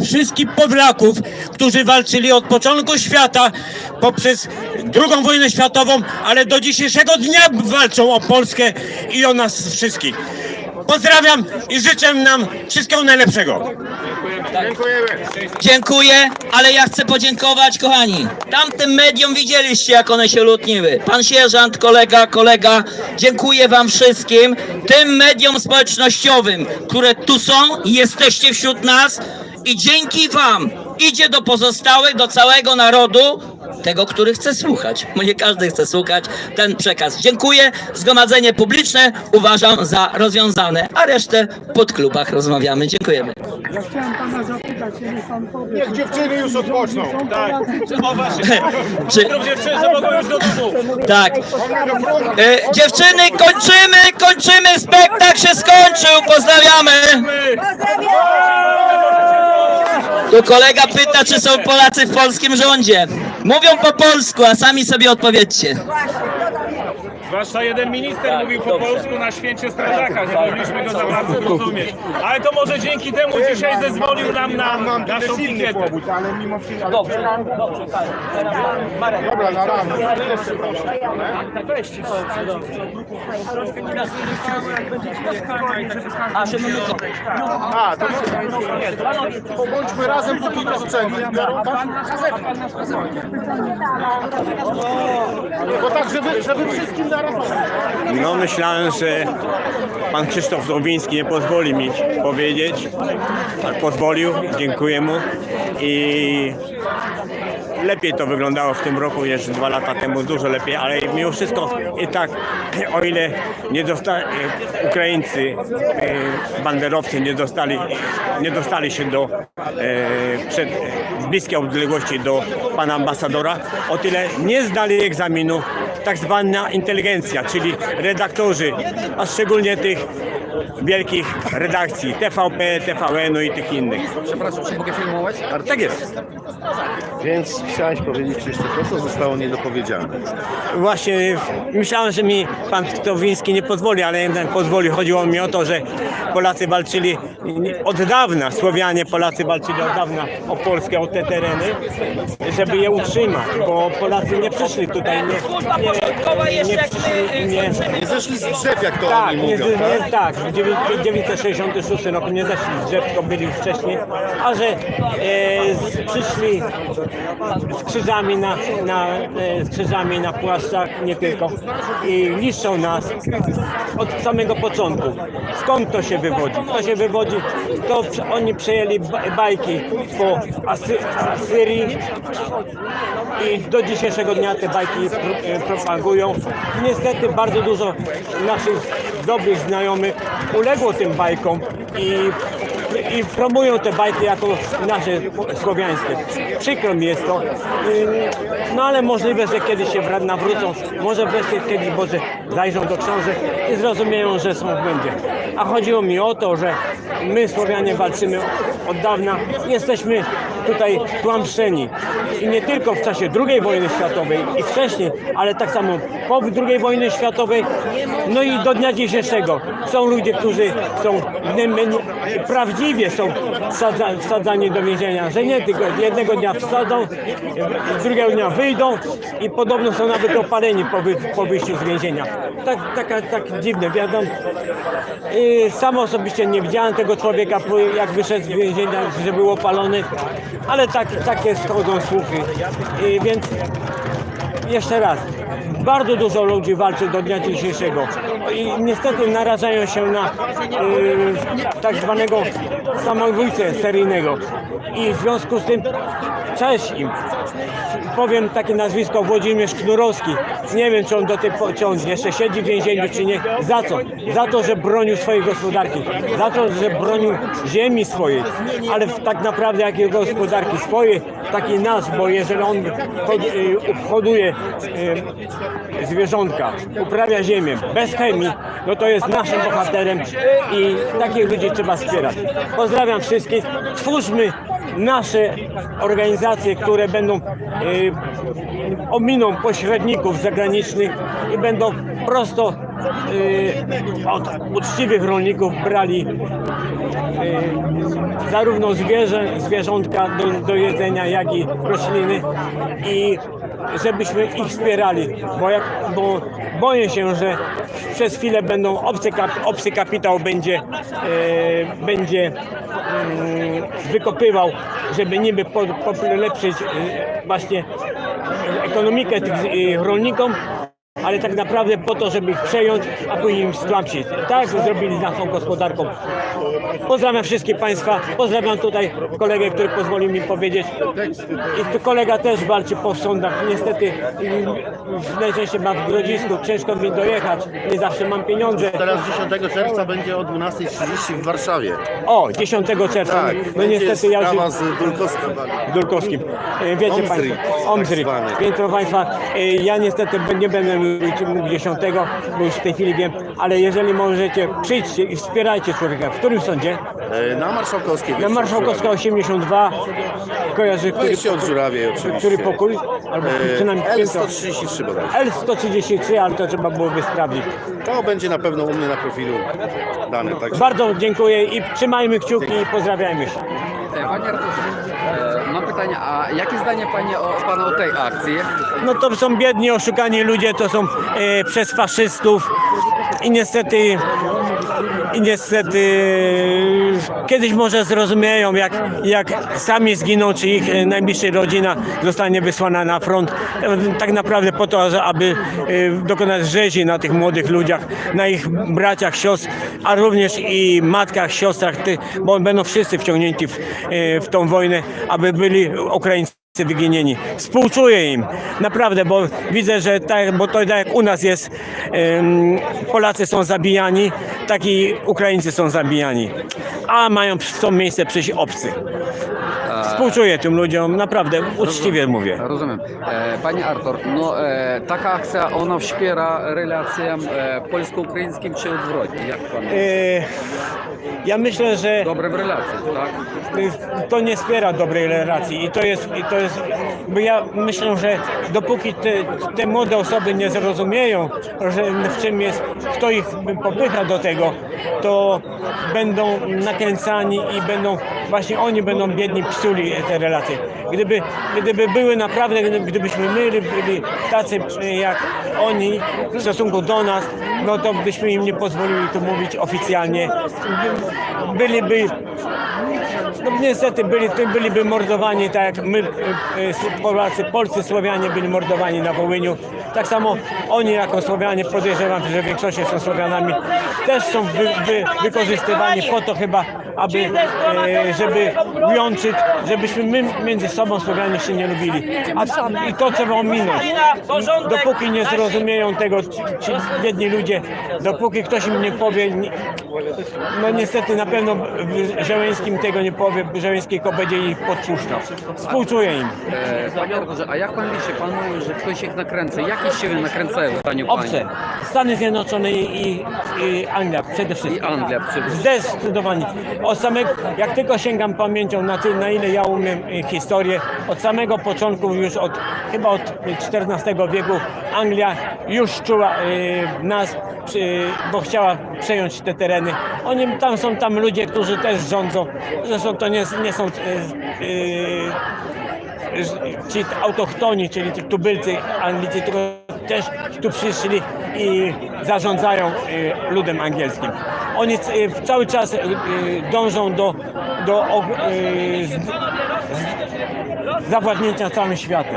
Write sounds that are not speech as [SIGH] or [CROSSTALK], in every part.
wszystkich Polaków, którzy walczyli od początku świata poprzez II wojnę światową, ale do dzisiejszego dnia walczą o Polskę i o nas wszystkich. Pozdrawiam i życzę nam wszystkiego najlepszego. Dziękuję, ale ja chcę podziękować, kochani. Tamtym mediom widzieliście, jak one się lutniły. Pan sierżant, kolega, kolega, dziękuję wam wszystkim, tym mediom społecznościowym, które tu są i jesteście wśród nas i dzięki wam idzie do pozostałych, do całego narodu, tego, który chce słuchać, bo nie każdy chce słuchać ten przekaz. Dziękuję. Zgromadzenie publiczne uważam za rozwiązane, a resztę w podklubach rozmawiamy. Dziękujemy. Ja chciałem pana zapytać, kiedy pan powie. Niech dziewczyny już odpoczną. Tak. Czy... Dziewczyny mogą już do domu. Tak. E, dziewczyny, kończymy, kończymy, spektakl się skończył, pozdrawiamy. Tu kolega pyta, czy są Polacy w polskim rządzie. Mówią po polsku, a sami sobie odpowiedzcie. Zwłaszcza jeden minister mówił po polsku na święcie strażaka, nie mogliśmy go za bardzo zrozumieć. Ale to może dzięki temu dzisiaj zezwolił nam na naszą pikietę. ale mimo wszystko... Dobrze, dobrze. Dobra, na razie. A, to pobądźmy razem, póki to sprzęgli tak? Bo tak, żeby, żeby wszystkim. No myślałem, że pan Krzysztof Zrobiński nie pozwoli mi powiedzieć. Tak pozwolił, dziękuję mu. I lepiej to wyglądało w tym roku, jeszcze dwa lata temu dużo lepiej, ale mimo wszystko i tak, o ile nie Ukraińcy, e, banderowcy nie dostali, nie dostali się do e, przed bliskiej odległości do pana ambasadora, o tyle nie zdali egzaminu tak zwana inteligencja, czyli redaktorzy, a szczególnie tych wielkich redakcji TVP, TVN-u i tych innych. Przepraszam, czy mogę filmować? Tak jest. Więc chciałeś powiedzieć jeszcze to, co zostało niedopowiedziane. Właśnie myślałem, że mi pan Ktowiński nie pozwoli, ale jednak pozwoli. Chodziło mi o to, że Polacy walczyli od dawna, Słowianie, Polacy walczyli od dawna o Polskę, o te tereny, żeby je utrzymać, bo Polacy nie przyszli tutaj, nie, nie, nie przyszli, nie, Nie zeszli z drzew, jak to tak, oni nie, mówią, nie, tak? Tak, w dziewię- 966 roku nie zeszli z drzew, tylko byli wcześniej, a że e, z, przyszli z krzyżami na, na, e, z krzyżami na płaszczach, nie tylko, i niszczą nas od samego początku. Skąd to się wywodzi? To się wywodzi, to oni przejęli ba- bajki po Asy, Asyrii i do dzisiejszego dnia te bajki e, propagują. Niestety bardzo dużo naszych dobrych znajomych uległo tym bajkom i, i promują te bajki jako nasze słowiańskie. Przykro mi jest to, Yy, no ale możliwe, że kiedyś się nawrócą, może wreszcie kiedyś Boże zajrzą do książek i zrozumieją, że są w błędzie. A chodziło mi o to, że my Słowianie walczymy od dawna, jesteśmy tutaj tłamszeni. I nie tylko w czasie II wojny światowej i wcześniej, ale tak samo po II wojnie światowej, no i do dnia dzisiejszego. Są ludzie, którzy są prawdziwie są wsadza, wsadzani do więzienia, że nie tylko jednego dnia wsadzą, drugiego dnia wyjdą i podobno są nawet opaleni po, wy, po wyjściu z więzienia. Tak, taka, tak dziwne, wiadomo. Sam osobiście nie widziałem tego człowieka, jak wyszedł z więzienia, że był opalony, ale tak, takie schodzą słuchy. I więc jeszcze raz, bardzo dużo ludzi walczy do dnia dzisiejszego i niestety narażają się na y, tak zwanego samobójcę seryjnego i w związku z tym cześć im. Powiem takie nazwisko Włodzimierz Knurowski. Nie wiem, czy on do tej czy on jeszcze siedzi w więzieniu, czy nie. Za co? Za to, że bronił swojej gospodarki. Za to, że bronił ziemi swojej. Ale tak naprawdę jakiej gospodarki swojej, taki nasz, bo jeżeli on y, hoduje y, zwierzątka, uprawia ziemię bez chemii, no to jest naszym bohaterem i takich ludzi trzeba wspierać. Pozdrawiam wszystkich. Twórzmy nasze organizacje, które będą y, ominą pośredników zagranicznych i będą prosto y, od uczciwych rolników brali y, zarówno zwierzę, zwierzątka do, do jedzenia, jak i rośliny. I żebyśmy ich wspierali, bo, jak, bo boję się, że przez chwilę będą obcy, kap, obcy kapitał będzie, e, będzie wykopywał, żeby niby po, polepszyć e, właśnie ekonomikę tych e, rolnikom, ale tak naprawdę po to, żeby ich przejąć, a później im stłamsić. Tak zrobili z naszą gospodarką. Pozdrawiam wszystkich Państwa, pozdrawiam tutaj kolegę, który pozwolił mi powiedzieć. I tu kolega też walczy po sądach. Niestety najczęściej mam w Grodzisku, ciężko mi dojechać, nie zawsze mam pieniądze. Teraz 10 czerwca będzie o 12.30 w Warszawie. O, 10 czerwca, Tak, no niestety ja już... z Dulkowskim. Dulkowskim. E, Wiecie Państwo, tak Omzryk. zwany. Więc proszę Państwa, e, ja niestety nie będę mógł 10, bo już w tej chwili wiem, ale jeżeli możecie, przyjdźcie i wspierajcie człowieka. W którym sądzie? E, Na Marszałkowskiej. Na Marszałkowska 82, kojarzy, który, Wejście od Żurawie oczywiście. który pokój? Albo E, przynajmniej piętro. L133 bodajże. L133, ale to trzeba byłoby sprawdzić. To będzie na pewno u mnie na profilu dane. Także Bardzo dziękuję i trzymajmy kciuki i pozdrawiajmy się. Panie Arturze, e, pytanie, a jakie zdanie panie o, Pana o tej akcji? No to są biedni, oszukani ludzie, to są e, przez faszystów i niestety i niestety kiedyś może zrozumieją, jak, jak sami zginą, czy ich e, najbliższa rodzina zostanie wysłana na front. E, Tak naprawdę po to, aby e, dokonać rzezi na tych młodych ludziach, na ich braciach, siostr, a również i matkach, siostrach, bo będą wszyscy wciągnięci w, w tą wojnę, aby byli Ukraińcy wyginieni. Współczuję im, naprawdę, bo widzę, że tak, bo to tak jak u nas jest, Polacy są zabijani, tak i Ukraińcy są zabijani, a mają w to miejsce przyjść obcy. Współczuję tym ludziom, naprawdę, uczciwie mówię. Rozumiem. E, Panie Artur, no e, taka akcja, ona wspiera relacje e, polsko-ukraińskim czy odwrotnie? Jak Pan? E, ja myślę, że Dobre w relacjach, tak? to nie wspiera dobrej relacji i to jest, i to jest bo ja myślę, że dopóki te, te młode osoby nie zrozumieją, że w czym jest, kto ich popycha do tego, to będą nakręcani i będą, właśnie oni będą biedni psuli te relacje. Gdyby, gdyby były naprawdę, gdy- gdybyśmy my byli tacy jak oni w stosunku do nas, no to byśmy im nie pozwolili tu mówić oficjalnie. Byliby no niestety byli, byliby mordowani tak jak my, e, e, Polacy, Polscy, Słowianie byli mordowani na Wołyniu. Tak samo oni jako Słowianie, podejrzewam, że w większości są Słowianami, też są wy, wy, wykorzystywani po to chyba, aby, e, żeby łączyć, żebyśmy my między sobą Słowianie się nie lubili. A, I to trzeba ominąć. Dopóki nie zrozumieją tego ci, biedni ludzie, dopóki ktoś im nie powie, no niestety na pewno Żeleńskim tego nie powie, Tylko będzie ich podpuszczał. Współczuję im. E, Panie Arturze, a jak Pan myśli, Pan mówi, że ktoś ich nakręca. Jakie siły nakręcają w zdaniu Pani? Obce. Stany Zjednoczone i, i, i Anglia przede I wszystkim. Anglia przede wszystkim. Zdecydowanie. Od samego, jak tylko sięgam pamięcią na, ty, na ile ja umiem y, historię, od samego początku, już od chyba od XIV wieku, Anglia już czuła y, nas, przy, bo chciała przejąć te tereny. Oni tam są tam ludzie, którzy też rządzą. Zresztą to nie, nie są. Y, y, ci autochtoni, czyli ci tubylcy Anglicy, tylko też tu przyszli i zarządzają ludem angielskim. Oni cały czas dążą do, do zawładnięcia całym światem.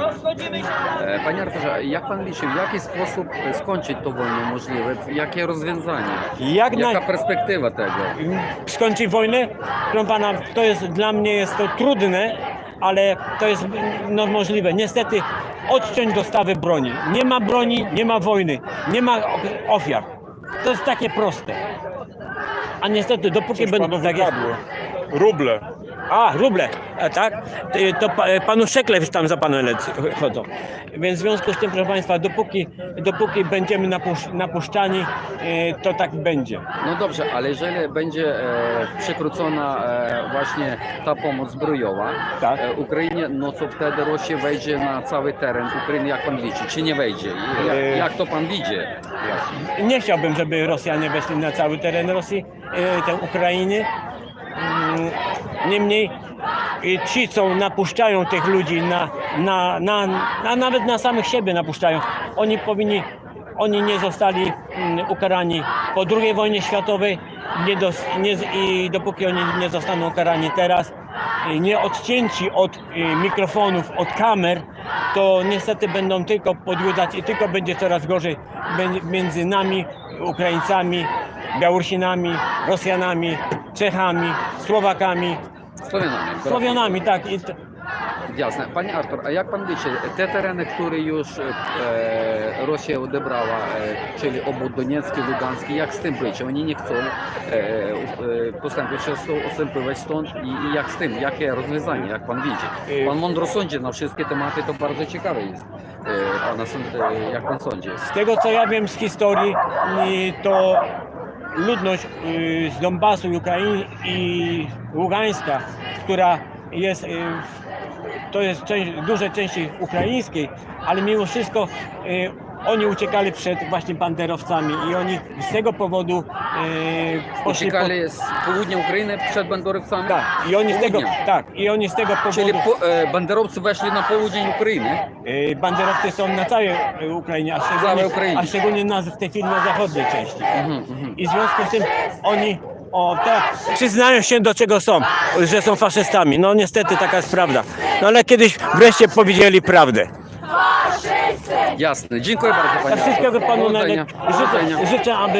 E, Panie Arturze, jak Pan liczy, w jaki sposób skończyć tą wojnę możliwe? Jakie rozwiązanie? Jak Jaka na, perspektywa tego? skończyć wojnę? Proszę pana, to jest dla mnie jest to trudne, ale to jest no, możliwe. Niestety odciąć dostawy broni. Nie ma broni, nie ma wojny, nie ma o- ofiar. To jest takie proste. A niestety, dopóki będą tak jest, Ruble. A, ruble, a tak? Y, To pa- y, panu Szeklew tam za panem lec- chodzą. Więc w związku z tym, proszę Państwa, dopóki, dopóki będziemy napusz- napuszczani, to tak będzie. No dobrze, ale jeżeli będzie e, przekrócona e, właśnie ta pomoc zbrojowa Tak. e, Ukrainie, no to wtedy Rosja wejdzie na cały teren Ukrainy, jak pan widzi, czy nie wejdzie? I Jak, E, jak to pan widzi? Nie chciałbym, żeby Rosjanie weszli na cały teren Rosji, e, tej Ukrainy. Mm, Niemniej e, ci, co napuszczają tych ludzi, na, na, na, na, nawet na samych siebie napuszczają, oni powinni, oni nie zostali mm, ukarani po II wojnie światowej nie dos, nie, i dopóki oni nie zostaną ukarani teraz, e, nie odcięci od e, mikrofonów, od kamer, to niestety będą tylko podjudzać i tylko będzie coraz gorzej między nami, Ukraińcami, Białorusinami, Rosjanami, Czechami, Słowakami, Słowianami. Słowianami, tak. I t- Jasne. Panie Artur, a jak pan wiecie, te tereny, które już e, Rosja odebrała, e, czyli obwód Doniecki, Luganski, jak z tym być? Oni nie chcą e, e, postępować, ustępować stąd i, i jak z tym? Jakie rozwiązanie, jak pan widzi? Pan mądro sądzi na wszystkie tematy, to bardzo ciekawe jest. E, pana, sąd- e, jak pan sądzi? z tego co ja wiem z historii, i to ludność y, z Donbasu Ukrainy i Ługańska, która jest, y, to jest część, duże części ukraińskiej, ale mimo wszystko y, oni uciekali przed właśnie banderowcami i oni z tego powodu y, poszli Uciekali z południa Ukrainy przed banderowcami? tak, i oni z tego, Południa. tak, i oni z tego Czyli powodu, po, e, banderowcy weszli na południe Ukrainy? y, banderowcy są na całej Ukrainie, a szczególnie, Ukrainie. a szczególnie na, w tej chwili na zachodniej części. Mhm, mhm. I w związku z tym oni o, tak, przyznają się do czego są, że są faszystami. No niestety taka jest prawda. No ale kiedyś wreszcie powiedzieli prawdę. Jasne. Dziękuję bardzo Ja panie wszystkiego panu Powodzenia. życzę, Powodzenia. życzę, aby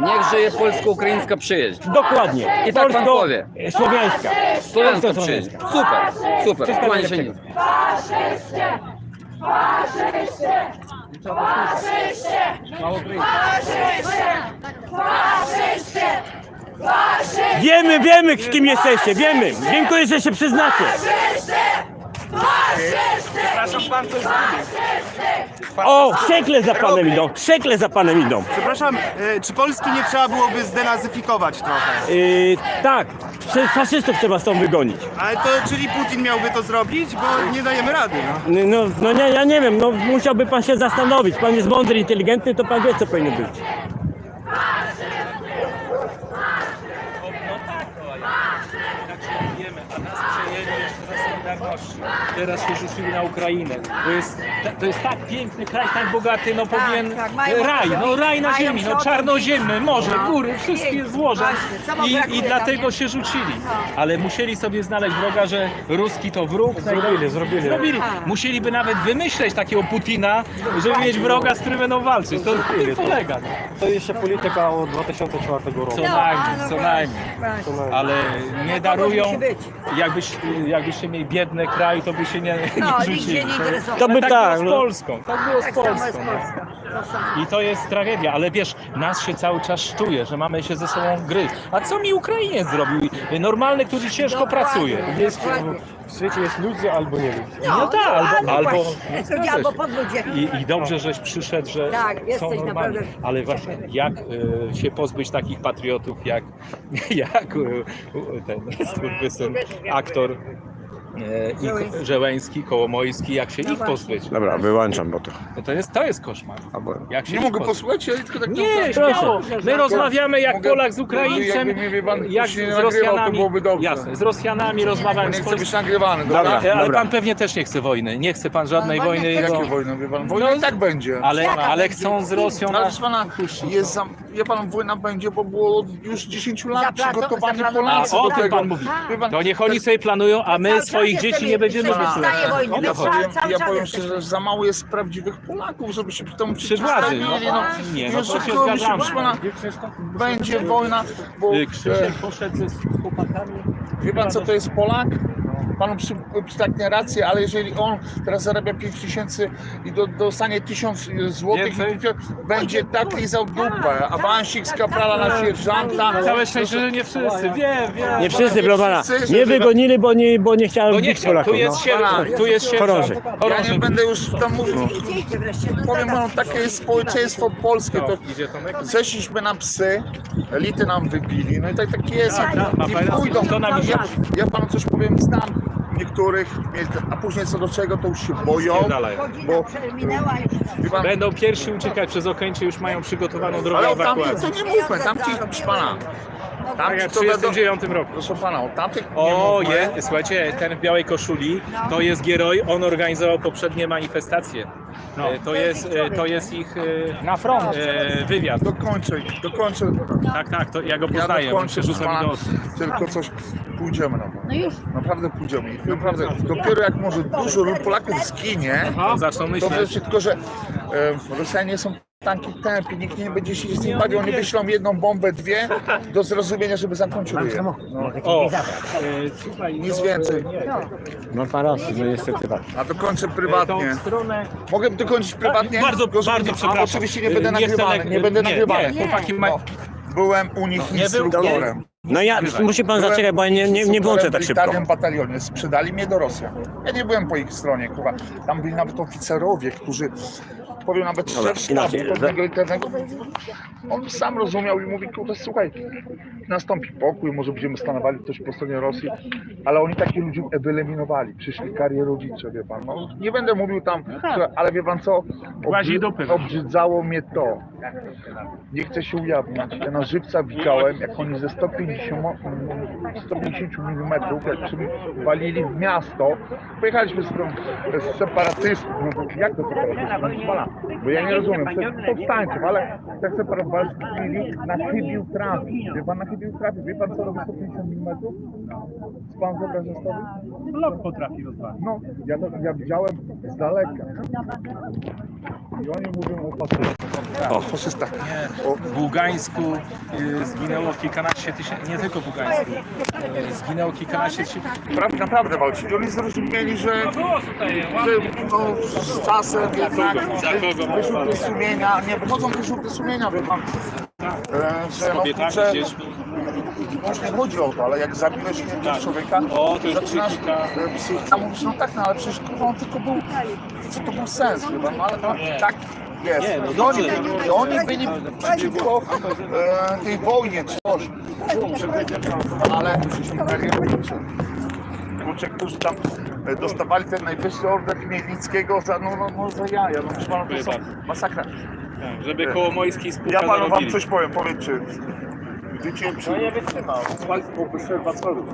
Niech żyje polsko-ukraińska przyjaźń. dokładnie I tak pan powie. słowiańska. Słowiańska przyjaźń. Super, super. Wszystko Kłaniam się najlepszego. nisko. Wiemy, wiemy, z kim jesteście, wiemy. Dziękuję, że się przyznacie. O, szekle za panem idą, szekle za panem idą. Przepraszam, e, czy Polski nie trzeba byłoby zdenazyfikować trochę? Yy, tak, fa- faszystów trzeba stąd wygonić. Ale to, czyli Putin miałby to zrobić? Bo nie dajemy rady, no. No, no nie, ja nie wiem, no musiałby pan się zastanowić. Pan jest mądry, inteligentny, to pan wie, co powinno być. Ah! Teraz się rzucili na Ukrainę. To jest, to jest tak piękny kraj, tak bogaty, no powinien... tak, mają raj, no raj na Mają ziemi, no co czarnoziemne, morze, No, góry, wszystkie pięknie, złoża. właśnie, co wam I, brakuje I tam, dlatego nie? się rzucili. Ale musieli sobie znaleźć wroga, że ruski to wróg. Zrobili, zrobili. zrobili. Musieliby nawet wymyśleć takiego Putina, żeby mieć wroga, z którym będą walczyć. To na tym polega. no. To jeszcze polityka od 2004 roku. Co No, najmniej, no co najmniej. Ale nie darują. musi być. Jakbyś, jakbyście mieli biedny kraj, to by się nie, No, nie nikt rzucili. się nie interesował. To by tak, tak, było z no. Polską. Tak było z Tak samo jest Polską. no. Polska. To samo. I to jest tragedia, ale wiesz, nas się cały czas czuje, że mamy się ze sobą gryźć. A co mi Ukrainiec zrobił? Normalny, który ciężko Dokładnie, pracuje. dokładnie. W świecie jest ludzie albo nie ludzie. No tak, albo- albo- właśnie. zgadza albo się. podludzie. I, I dobrze, żeś przyszedł, że Tak, są jesteś normalni. naprawdę- Ale właśnie, jak y, się pozbyć takich patriotów, jak, [LAUGHS] jak y, y, ten [LAUGHS] skurwysyn, aktor i Żeleński. Kołomojski, jak się ich właśnie. pozbyć? Dobra, wyłączam, bo to... No to jest, to jest koszmar. Albo... Jak się Nie ich mogę pozbyć? posłuchać, ja tylko tak Nie, Proszę. My rozmawiamy jak Mogę- Polak z Ukraińcem, jakby mnie, wie pan, jak ktoś nie z nagrywał, to Rosjanami. byłoby dobrze. Jasne, z Rosjanami rozmawiamy Nie z chcę Polską. być nagrywany, dobra? Dobra. Ale, ale pan pewnie też nie chce wojny. Nie chce pan żadnej Pan wojny. nie chce bo- Jakie wojny, wie pan? Wojna No, i tak będzie. Ale, ale chcą z Rosją Ale na... proszę pana, jest za, wie pan, wojna będzie, bo było już 10 lat Zaplato- przygotowani zaplanowane. A Polacy o do tym tego. pan mówi. Wie pan, To niech oni sobie planują, a my Cały czas swoich jesteśmy- dzieci nie będziemy wysyłać. stanie wojny. O to My chodzi. cały- powiem, ja powiem szczerze, że za mało jest prawdziwych Polaków, żeby się temu Przy władzy, no. no. Nie, no Już to się szybko mi proszę pana, będzie wojna, bo Krzysiek poszedł ze z chłopakami. wie pan co to jest Polak? Panu przy, przytaknę rację, ale jeżeli on teraz zarabia 5 tysięcy i do, dostanie 1000 złotych, będzie tak lizał dupę. Awansik z kaprala na sierżanta. Całe szczęście, że nie wszyscy. Wiem, wiem. Nie wszyscy, proszę pana. wszyscy, Nie wygonili, bo nie, bo nie chciałem No bić Polaków. tu jest no. sierżant, tu jest sierżant. Chorąży. Ja nie będę już tam mówił. Powiem panu, takie jest społeczeństwo polskie. To zeszliśmy na psy, elity nam wybili, no i tak, tak jest. Tak, tak, I pójdą. Ja, ja panu coś powiem, znam niektórych, a później co do czego to już się boją, Spierdalaj. bo pan, Będą pierwsi uciekać przez Okęcie, już mają przygotowaną drogę ale o tamtych ewakuacji. to nie mówmy, tamci, proszę pana, Tak w to będą, 1939 roku. proszę pana, o tamtych nie O, mówmy. je, słuchajcie, ten w białej koszuli to jest Gieroj, on organizował poprzednie manifestacje. E, To, jest, e, to jest ich e, Na front. e, wywiad. Dokończę, dokończę. Tak, tak, to ja go Ja poznaję, on dokończę, proszę pana, do tylko coś, pójdziemy na. No już. Naprawdę pójdziemy. I Naprawdę, dopiero jak może dużo Polaków zginie, to zaczną to myśleć. wiecie, tylko że e, Rosjanie są tanki tępi, nikt nie będzie się z nim bawił, oni wyślą jedną bombę, dwie do zrozumienia, żeby zamknąć ryję. No, O, e, nic więcej. Ma pan rację, no niestety tak. A dokończę e, prywatnie. stronę... Mogę dokończyć prywatnie? Bardzo, Rozumiem, bardzo a przepraszam. Oczywiście nie będę E, nie chcę nagrywany, nag- nie będę nie, nagrywany. nie, chłopaki ma- No, Byłem u nich nie był- instruktorem. No ja, musi pan zaczekać, bo ja nie, nie, nie włączę tak w szybko. militarnym batalionie. Sprzedali mnie do Rosjan. Ja nie byłem po ich stronie, kurwa. Tam byli nawet oficerowie, którzy, powiem nawet szef sztabu inaczej, pewnego internego, on sam rozumiał i mówi, kurwa, słuchaj, nastąpi pokój, może będziemy stanowali coś po stronie Rosji, ale oni takich ludzi wyeliminowali. Przyszli karierowicze, wie pan. No, nie będę mówił tam, że, ale wie pan co, dupy. obrzydzało mnie to. Nie chcę się ujawniać. Ja na żywca widziałem, jak oni ze 150, mm, 150 mm, jak przywalili w miasto, pojechaliśmy z, z separatystów. No jak to separatystów? Pana, Bo ja nie rozumiem, powstańców, ale jak separatystów na chybił trafił. Wie pan, na chybił trafił. Wie pan, co robi 150 mm? Z pan wyobraża sobie? Blok potrafi rozwalić. No, ja, ja widziałem z daleka. I oni mówią o faszystach. O faszystach. O, W Bułgańsku y, zginęło kilkanaście tysięcy, nie tylko w Bułgańsku, y, zginęło kilkanaście tysięcy. Praw, naprawdę walczyli. Oni zrozumieli, że, że no, z czasem jednak wyrzuty sumienia, nie wychodzą wyrzuty sumienia, wie pan. E, że, no. Może nie chodzi o to, ale jak zabiłeś jednego człowieka, O, to zaczynasz psychika. e, mówisz, no tak, no ale przecież kurwa, on tylko był, co to był sens, chyba, no ale no, tak jest. I oni, I oni byli przeciwko e, tej wojnie, czy coś. Ale. Kurczę, którzy tam e, dostawali ten najwyższy order Chmielnickiego za, no, no, no za jaja, no proszę pana, to są masakra. Żeby Kołomojski spółka Ja panu wam coś powiem, powiem czy Wiecie, czy... No nie wytrzymał. Państwo konserwatorów.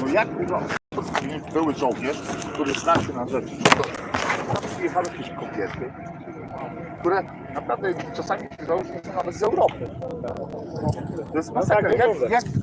No jak wygląda? Były żołnierz, który zna się na rzeczy. No to tam przyjechały jakieś kobiety, które naprawdę czasami wydawały się że są nawet z Europy. No, to jest masakra. Jak, jak,